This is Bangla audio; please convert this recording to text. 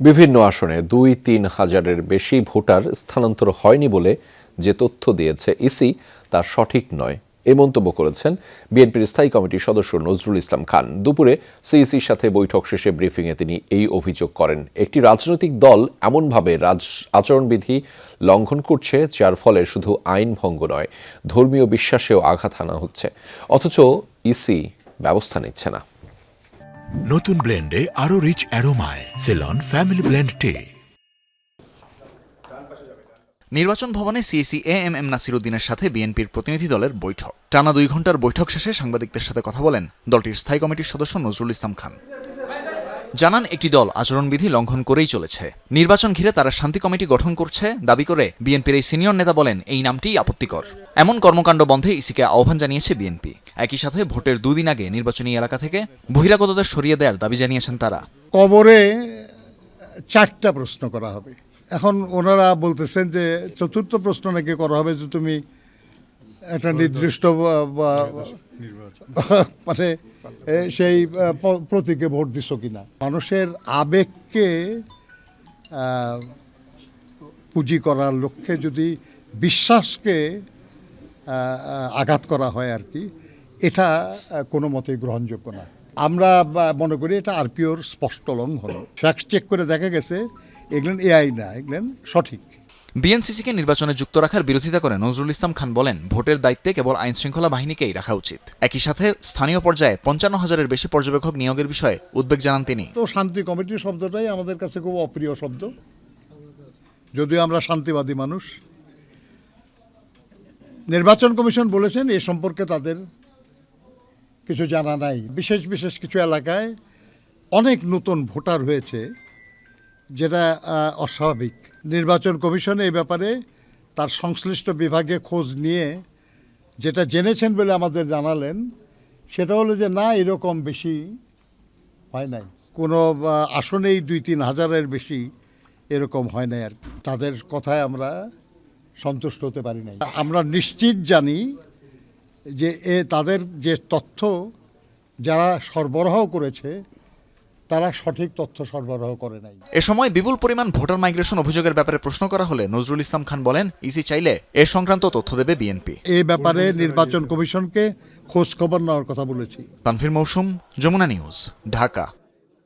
বিভিন্ন আসনে দুই তিন হাজারের বেশি ভোটার স্থানান্তর হয়নি বলে যে তথ্য দিয়েছে ইসি, তা সঠিক নয়। এ মন্তব্য করেছেন বিএনপির স্থায়ী কমিটির সদস্য নজরুল ইসলাম খান। দুপুরে সিইসির সাথে বৈঠক শেষে ব্রিফিংয়ে তিনি এই অভিযোগ করেন। একটি রাজনৈতিক দল এমনভাবে রাজ আচরণবিধি লঙ্ঘন করছে, যার ফলে শুধু আইন ভঙ্গ নয়, ধর্মীয় বিশ্বাসেও আঘাত হানা হচ্ছে। অথচ ইসি ব্যবস্থা নিচ্ছে না। নতুন ব্লেন্ডে আরও রিচ অ্যারোমায় সেলন ফ্যামিলি ব্লেন্ড টে নির্বাচন ভবনে সিএসি এ এম এম নাসিরুদ্দিনের সাথে বিএনপির প্রতিনিধি দলের বৈঠক। টানা দুই ঘণ্টার বৈঠক শেষে সাংবাদিকদের সাথে কথা বলেন দলটির স্থায়ী কমিটির সদস্য নজরুল ইসলাম খান। জানান, একটি দল আচরণবিধি লঙ্ঘন করেই চলেছে। নির্বাচন ঘিরে তারা শান্তি কমিটি গঠন করছে, দাবি করে বিএনপির এই সিনিয়র নেতা বলেন, এই নামটিই আপত্তিকর। এমন কর্মকাণ্ড বন্ধে ইসিকে আহ্বান জানিয়েছে বিএনপি একই সাথে ভোটের দুদিন আগে নির্বাচনী এলাকা থেকে বহিরাগতদের সরিয়ে দেওয়ার দাবি জানিয়েছেন তারা। কবরে চারটা প্রশ্ন করা হবে। এখন ওনারা বলতেছেন যে চতুর্থ প্রশ্ন নাকি করা হবে যে তুমি একটা নির্দিষ্ট মানে সেই প্রতীকে ভোট দিছ কিনা। মানুষের আবেগকে পুঁজি করার লক্ষ্যে যদি বিশ্বাসকে আঘাত করা হয় আর কি এটা কোনো মতেই গ্রহণযোগ্য না। আমরা মনে করি এটা আরপিওর স্পষ্ট লঙ্ঘন ফ্যাক্ট চেক করে দেখা গেছে এগুলেন এআই না এগুলেন সঠিক। বিএনসিসিকে নির্বাচনে যুক্ত রাখার বিরোধিতা করে নজরুল ইসলাম খান বলেন ভোটের দায়িত্বে কেবল আইন শৃঙ্খলা বাহিনীকেই রাখা উচিত। একই সাথে স্থানীয় পর্যায়ে পঞ্চান্ন হাজারের বেশি পর্যবেক্ষক নিয়োগের বিষয়ে উদ্বেগ জানান তিনি। তো শান্তি কমিটির শব্দটাই আমাদের কাছে খুব অপ্রিয় শব্দ। যদিও আমরা শান্তিবাদী মানুষ। নির্বাচন কমিশন বলেছেন এ সম্পর্কে তাদের কিছু জানা নাই। বিশেষ বিশেষ কিছু এলাকায় অনেক নতুন ভোটার হয়েছে, যেটা অস্বাভাবিক। নির্বাচন কমিশন এই ব্যাপারে তার সংশ্লিষ্ট বিভাগে খোঁজ নিয়ে যেটা জেনেছেন বলে আমাদের জানালেন, সেটা হলো যে না, এরকম বেশি হয় নাই। কোনো আসনেই দুই তিন হাজারের বেশি এরকম হয় নাই আর। তাদের কথায় আমরা সন্তুষ্ট হতে পারি নাই। আমরা নিশ্চিত জানি যে এ তাদের যে তথ্য যারা সরবরাহ করেছে তারা সঠিক তথ্য সরবরাহ করে নাই। এ সময় বিপুল পরিমাণ ভোটার মাইগ্রেশন অভিযোগের ব্যাপারে প্রশ্ন করা হলে নজরুল ইসলাম খান বলেন ইসি চাইলে এ সংক্রান্ত তথ্য দেবে বিএনপি। এ ব্যাপারে নির্বাচন কমিশনকে খোঁজ খবর নেওয়ার কথা বলেছি। তানভীর মৌসুম যমুনা নিউজ ঢাকা।